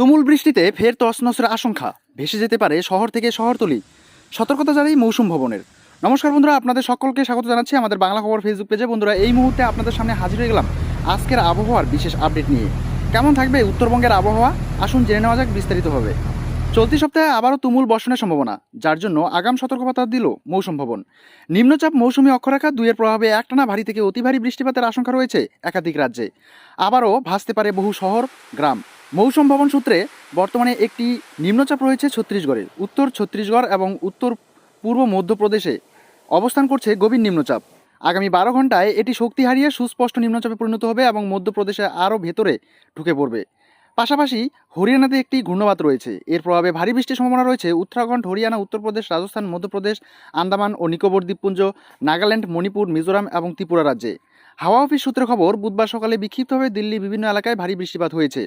তুমুল বৃষ্টিতে ফের তছনছের আশঙ্কা। ভেসে যেতে পারে শহর থেকে শহরতলি। সতর্কতা জারি মৌসুম ভবনের। নমস্কার বন্ধুরা, আপনাদের সকলকে স্বাগত জানাচ্ছি আমাদের বাংলা খবর ফেসবুক পেজে বন্ধুরা, এই মুহূর্তে আপনাদের সামনে হাজির হয়ে গেলাম আজকের আবহাওয়ার বিশেষ আপডেট নিয়ে। কেমন থাকবে উত্তরবঙ্গের আবহাওয়া? আসুন জেনে নেওয়া যাক বিস্তারিতভাবে। চলতি সপ্তাহে আবারও তুমুল বর্ষণের সম্ভাবনা, যার জন্য আগাম সতর্কতা দিল মৌসুম ভবন। নিম্নচাপ মৌসুমী অক্ষরেখা দুইয়ের প্রভাবে একটানা ভারী থেকে অতি ভারী বৃষ্টিপাতের আশঙ্কা রয়েছে একাধিক রাজ্যে। আবারও ভাসতে পারে বহু শহর, গ্রাম। মৌসুম ভবন সূত্রে বর্তমানে একটি নিম্নচাপ রয়েছে ছত্তিশগড়ে। উত্তর ছত্তিশগড় এবং উত্তর পূর্ব মধ্যপ্রদেশে অবস্থান করছে গভীর নিম্নচাপ। আগামী বারো ঘন্টায় এটি শক্তি হারিয়ে সুস্পষ্ট নিম্নচাপে পরিণত হবে এবং মধ্যপ্রদেশে আরও ভেতরে ঢুকে পড়বে। পাশাপাশি হরিয়ানাতে একটি ঘূর্ণবাত রয়েছে। এর প্রভাবে ভারী বৃষ্টির সম্ভাবনা রয়েছে। উত্তরাখণ্ড, হরিয়ানা, উত্তরপ্রদেশ, রাজস্থান, মধ্যপ্রদেশ, আন্দামান ও নিকোবর দ্বীপপুঞ্জ, নাগাল্যান্ড, মণিপুর, মিজোরাম এবং ত্রিপুরা রাজ্যে। হাওয়া অফিস সূত্রে খবর, বুধবার সকালে বিক্ষিপ্তভাবে দিল্লি বিভিন্ন এলাকায় ভারী বৃষ্টিপাত হয়েছে।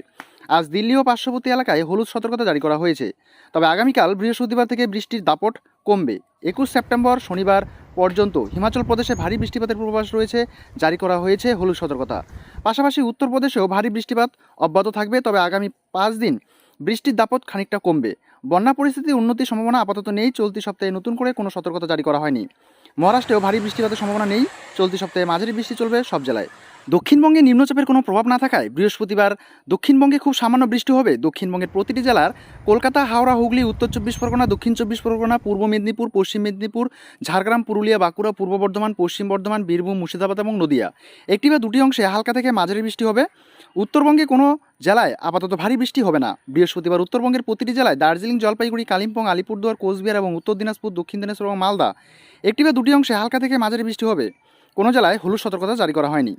আজ দিল্লি ও পার্শ্ববর্তী এলাকায় হলুদ সতর্কতা জারি করা হয়েছে। তবে আগামীকাল বৃহস্পতিবার থেকে বৃষ্টির দাপট কমবে। একুশ সেপ্টেম্বর শনিবার পর্যন্ত হিমাচল প্রদেশে ভারী বৃষ্টিপাতের পূর্বাভাস রয়েছে, জারি করা হয়েছে হলুদ সতর্কতা। পাশাপাশি উত্তরপ্রদেশেও ভারী বৃষ্টিপাত অব্যাহত থাকবে, তবে আগামী পাঁচ দিন বৃষ্টির দাপট খানিকটা কমবে। বন্যা পরিস্থিতির উন্নতির সম্ভাবনা আপাতত নেই, চলতি সপ্তাহে নতুন করে কোনো সতর্কতা জারি করা হয়নি। মহারাষ্ট্রেও ভারী বৃষ্টিপাতের সম্ভাবনা নেই। চলতি সপ্তাহে মাঝারি বৃষ্টি চলবে সব জেলায়। দক্ষিণবঙ্গে নিম্নচাপের কোনো প্রভাব না থাকায় বৃহস্পতিবার দক্ষিণবঙ্গে খুব সামান্য বৃষ্টি হবে। দক্ষিণবঙ্গের প্রতিটি জেলার কলকাতা, হাওড়া, হুগলি, উত্তর চব্বিশ পরগনা, দক্ষিণ চব্বিশ পরগনা, পূর্ব মেদিনীপুর, পশ্চিম মেদিনীপুর, ঝাড়গ্রাম, পুরুলিয়া, বাঁকুড়া, পূর্ব বর্ধমান, পশ্চিম বর্ধমান, বীরভূম, মুর্শিদাবাদ এবং নদিয়া। একটি বা দুটি অংশে হালকা থেকে মাঝারি বৃষ্টি হবে। উত্তরবঙ্গে কোনো জেলায় আপাতত ভারী বৃষ্টি হবে না। বৃহস্পতিবার উত্তরবঙ্গের প্রতিটি জেলায় দার্জিলিং, জলপাইগুড়ি, কালিম্পং, আলিপুরদুয়ার, কোচবিহার এবং উত্তর দিনাজপুর, দক্ষিণ দিনাজপুর এবং মালদা একটি বা দুটি অংশে হালকা থেকে মাঝারি বৃষ্টি হবে। কোনো জেলায় হলুদ সতর্কতা জারি করা হয়নি।